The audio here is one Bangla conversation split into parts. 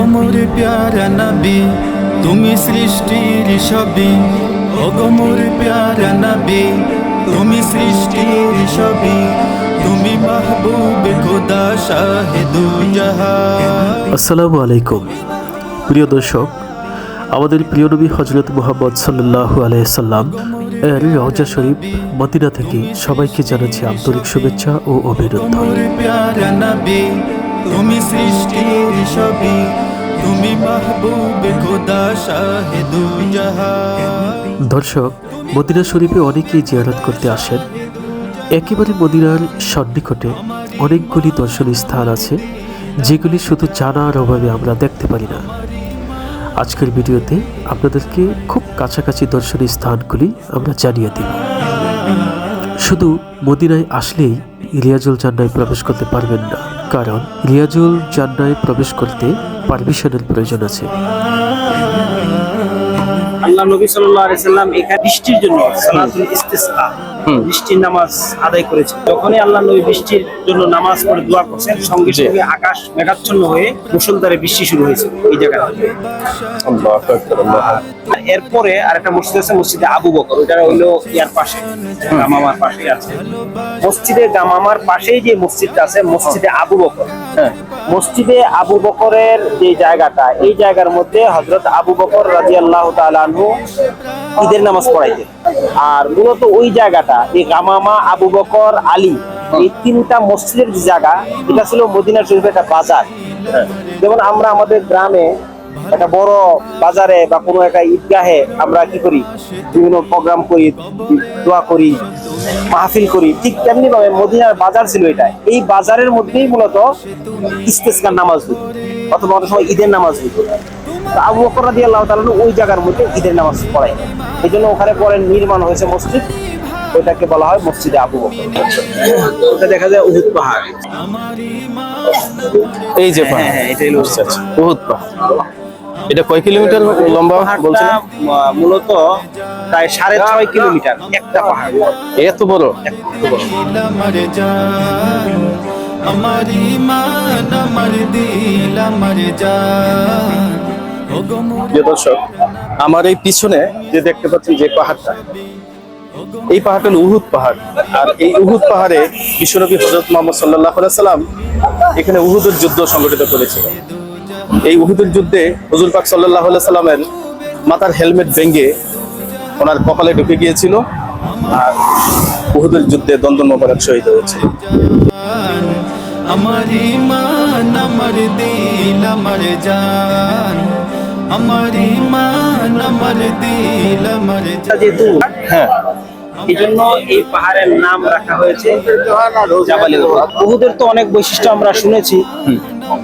অগমর প্যারা নবী তুমি সৃষ্টির সবই। অগমর প্যারা নবী তুমি সৃষ্টির সবই। তুমি মাহবুব খোদা শাহেদু জাহান আসসালামু আলাইকুম। প্রিয় দর্শক আমাদের প্রিয় নবী হজরত মুহাম্মদ সাল্লাহ আলাইসাল্লাম এর রওজা শরীফ মদিনা থেকে সবাইকে জানাচ্ছি আন্তরিক শুভেচ্ছা ও অভিনন্দন। তুমি সৃষ্টির সবই। তুমি মাহবুব খোদা শাহেদু দর্শক, মদিনা শরীফে অনেকেই জিয়ারত করতে আসেন। একেবারে মদিনার সন্নিকটে অনেকগুলি দর্শনীয় স্থান আছে, যেগুলি শুধু জানার অভাবে আমরা দেখতে পারি না। আজকের ভিডিওতে আপনাদেরকে খুব কাছাকাছি দর্শনীয় স্থানগুলি আমরা জানিয়ে দিব। শুধু মদিনায় আসলেই ইলিয়াজুল জান্নায় প্রবেশ করতে পারবেন না। কারণ ইলিয়াজুল জান্নায় প্রবেশ করতে পারমিশনের প্রয়োজন আছে। আল্লাহ নবী সাল্লাল্লাহু আলাইহি সাল্লাম এখানে বৃষ্টির জন্য সালাতুল ইস্তিসকা বৃষ্টির নামাজ আদায় করেছে যখনই আল্লাহ নবী বৃষ্টির জন্য নামাজ পড়ে দোয়া করছেন সঙ্গে সঙ্গে আকাশ মেঘাচ্ছন্ন হয়ে মুষলধারে বৃষ্টি শুরু হয়েছে এই জায়গায়। আর একটা মসজিদ আছে মসজিদে আবু বকর ওটা হইল ইয়ার পাশে গামামার পাশেই আছে। মসজিদে গামামার পাশেই যে মসজিদটা আছে মসজিদে আবু বকর। হ্যাঁ। মসজিদে আবু বকরের যে জায়গাটা, এই জায়গার মধ্যে হজরত আবু বকর রাজি আল্লাহ তালু ঈদের নামাজ পড়াইতেন। আর মূলত ওই জায়গাটা, এই গামামা, আবু বকর, আলী, এই তিনটা মসজিদের যে জায়গা, এটা ছিল মদিনা শরীফের একটা বাজার। যেমন আমরা আমাদের গ্রামে একটা বড় বাজারে বা কোনো একটা ঈদগাহে আমরা কি করি? বিভিন্ন প্রোগ্রাম করি, দোয়া করি মাহফিল করি ঠিক তেমনি ভাবে মদিনার বাজার ছিল এটা এই বাজারের মধ্যেই মূলত ইস্তেস্কার নামাজ হইত অথবা অনেক সময় ঈদের নামাজ হইত। তো আবু বকর রাদিয়াল্লাহু তাআলা ওই জায়গার মধ্যে ঈদের নামাজ পড়ায়। এই জন্য ওখানে পরে নির্মাণ হয়েছে মসজিদ ওইটাকে বলা হয় মসজিদে আবু বকর। ওটা দেখা যায় উহুদ পাহাড়। এই যে হ্যাঁ পাহাড়। হ্যাঁ এটাই হলো আচ্ছা আচ্ছা। বহুত পাহাড়। এটা কয় কিলোমিটার লম্বা বলছেন মূলত প্রায় সাড়ে ছয় কিলোমিটার একটা পাহাড়। এত বড়? আমার জান আমার ইমান আমার দিল আমার জান প্রিয় দর্শক আমার এই পিছনে যে দেখতে পাচ্ছেন যে পাহাড়টা এই পাহাড়টা হলো উহুদ পাহাড়। আর এই উহুদ পাহাড়ে বিশ্বনবী হজরত মোহাম্মদ সাল্লাহ সাল্লাম এখানে উহুদের যুদ্ধ সংগঠিত করেছিল এই উহুদের যুদ্ধে হুজুর পাক সাল্লাহ সাল্লামের মাথার হেলমেট ভেঙে ওনার কপালে ঢুকে গিয়েছিল আর উহুদের যুদ্ধে দ্বন্দ্ব মোবারক শহীদ হয়েছিল জান আমার ইমান আমার দিল আমার জান। আমার ইমান আমার দিল আমার যেহেতু হ্যাঁ। এই জন্য এই পাহাড়ের নাম রাখা হয়েছে। উহুদের তো অনেক বৈশিষ্ট্য আমরা শুনেছি।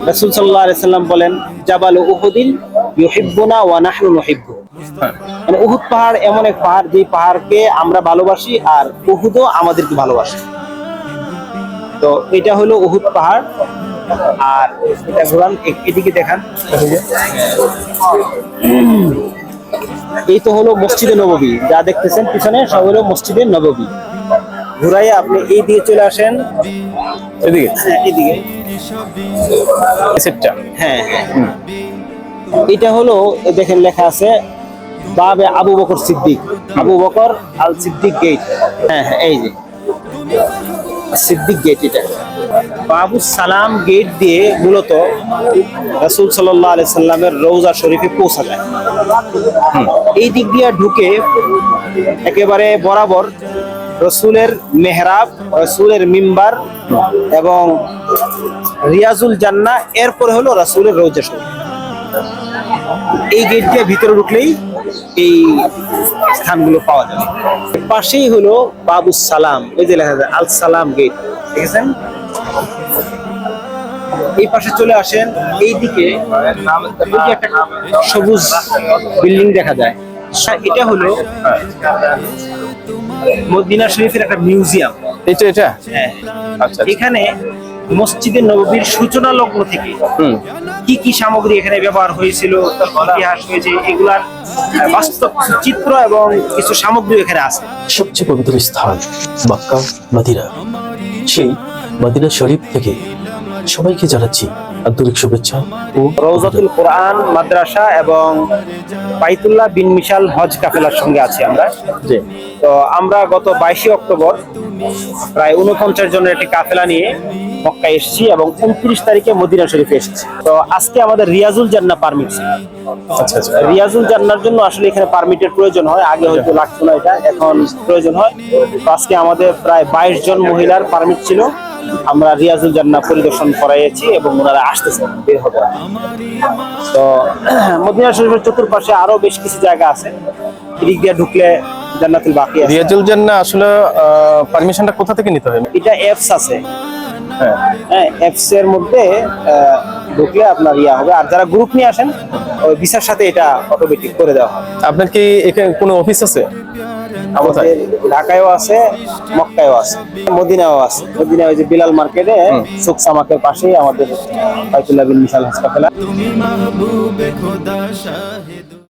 রাসূল সাল্লাম বলেন জাবাল উহুদিন ইউহিব্বুনা ওয়া নাহনু নুহিব্বু। মানে উহুদ পাহাড় এমন এক পাহাড় যে পাহাড়কে আমরা ভালোবাসি আর উহুদও আমাদেরকে ভালোবাসে। তো এটা হলো উহুদ পাহাড়। আর এটা ঘোরান এদিকে দেখান। এই তো হলো মসজিদে নববী। যা দেখতেছেন পিছনে সব হলো মসজিদে নববী। ঘুরাই আপনি এই দিকে চলে আসেন। এদিকে। হ্যাঁ এদিকে। সেটটা হ্যাঁ হ্যাঁ। এটা হলো দেখেন লেখা আছে বাবে Abu Bakr Siddique. Abu Bakr al Siddique gate. হ্যাঁ হ্যাঁ এই যে। সিদ্দিক গেট এটা। বাবু সালাম গেট দিয়ে মূলত রাসূল সাল্লাল্লাহু আলাইহি সাল্লামের রওজা শরীফে পৌঁছা যায় এই দিক দিয়ে ঢুকে একেবারে বরাবর রসুলের মেহরাব, রসুলের মিম্বার এবং রিয়াজুল জান্না, এরপরে হলো রাসূলের রওজা শরীফ। এই গেট দিয়ে ভিতরে ঢুকলেই এই স্থানগুলো পাওয়া যাবে। পাশেই হলো বাবু সালাম এই যে লেখা যায় আল সালাম গেট দেখেছেন? এই পাশে চলে আসেন এই দিকে একটা সবুজ বিল্ডিং দেখা যায়। এটা হলো মদিনা শরীফের একটা মিউজিয়াম। এটা এটা? হ্যাঁ। আচ্ছা আচ্ছা। এখানে মসজিদে নববীর সূচনা লগ্ন থেকে কি কি সামগ্রী এখানে ব্যবহার হয়েছিল ইতিহাস হয়েছে এগুলার বাস্তব চিত্র এবং কিছু সামগ্রী এখানে আছে। সবচেয়ে পবিত্র স্থান মক্কা মদিনা। সেই মদিনা শরীফ থেকে সবাইকে জানাচ্ছি আন্তরিক শুভেচ্ছা ও রৌজাতুল কোরআন মাদ্রাসা এবং বাইতুল্লাহ বিন মিশাল হজ কাফেলার সঙ্গে আছি আমরা। জি। তো আমরা গত বাইশে অক্টোবর প্রায় উনপঞ্চাশ জনের একটি কাফেলা নিয়ে মক্কা এসেছি এবং উনত্রিশ তারিখে মদিনা শরীফে এসেছি। তো আজকে আমাদের রিয়াজুল জান্না পারমিট আচ্ছা আচ্ছা। রিয়াজুল জান্নার জন্য আসলে এখানে পারমিটের প্রয়োজন হয়। আগে হয়তো লাগতো না এটা এখন প্রয়োজন হয়। তো আজকে আমাদের প্রায় বাইশ জন মহিলার পারমিট ছিল। আমরা রিয়াজুল জান্না পরিদর্শন করাইয়েছি এবং ওনারা আসতেছেন বের হবে। তো মদিনা শরীফের চতুর্পাশে আরও বেশ কিছু জায়গা আছে। এদিক দিয়ে ঢুকলে জান্নাতুল বাকি রিয়াজুল জান্না আসলে পারমিশনটা কোথা থেকে নিতে হয়? এটা অ্যাপস আছে। হ্যাঁ হ্যাঁ অ্যাপস এর মধ্যে ঢুকলে আপনার ইয়া হবে। আর যারা গ্রুপ নিয়ে আসেন ওই ভিসার সাথে এটা অটোমেটিক করে দেওয়া হয় আপনার কি এখানে কোনো অফিস আছে? আমাদের ঢাকায়ও আছে মক্কায়ও আছে মদিনাও আছে। মদিনা ওই যে বিলাল মার্কেটে সুখ সামাকের পাশেই আমাদের বাইতুল্লাহ বিন মিশাল হাসপাতাল।